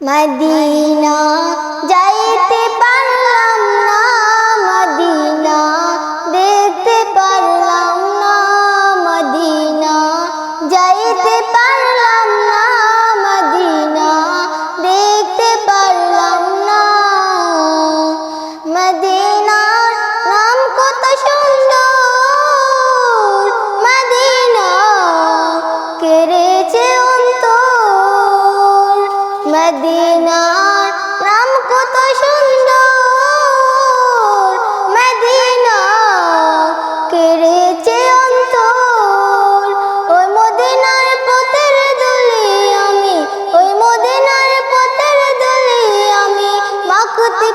Medina যাইতে মদিনার নাম কত সুন্দর। মদিনা কেড়েছে ওই মদিনার আমি, ওই মদিনার আমি।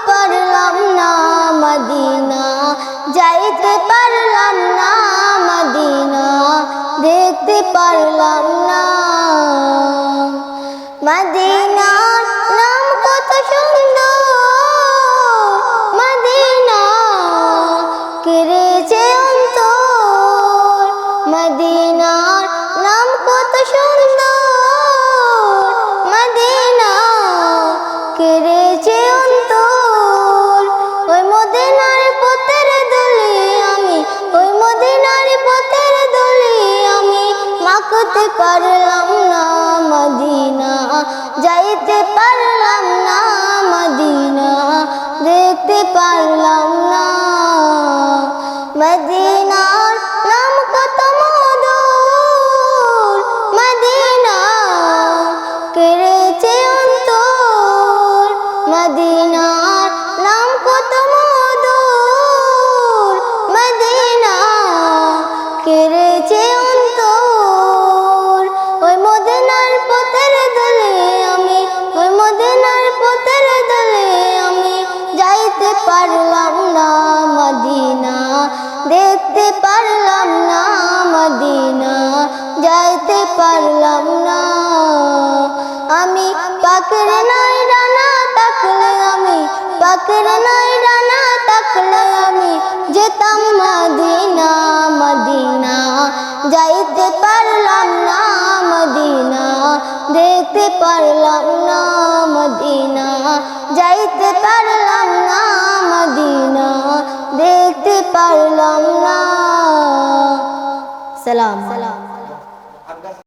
পারলাম না মদিনা, যাইতে পারলাম না মদিনা। দেখতে পারলাম না কেড়েছে অন্তর, মদিনার নাম কত সুন্দর মদিনা কেড়েছে অন্তর। ওই মদিনার পথের দলে আমি, ওই মদিনার পথের দলে আমি। মাখতে পারলাম না মদিনা, যাইতে পারলাম না মদিনার নাম কত মধুর মদিনা কেড়েছে অন্তর, মদিনার নাম কত মধুর মদিনা কেড়েছে অন্তর। ওই মদিনার পথের দলে আমি, ওই মদিনার পথের দলে আমি যাইতে পারলাম পারলাম না মদিনা, যাইতে পারলাম না। আমি পাকের নাই ডানা তাকলে আমি, পাকের নাই ডানা তাকলে আমি যেতাম মদিনা মদিনা। যাইতে পারলাম না মদিনা দেখতে পারলাম না মদিনা। যাইতে পারলাম না মদিনা। Salam.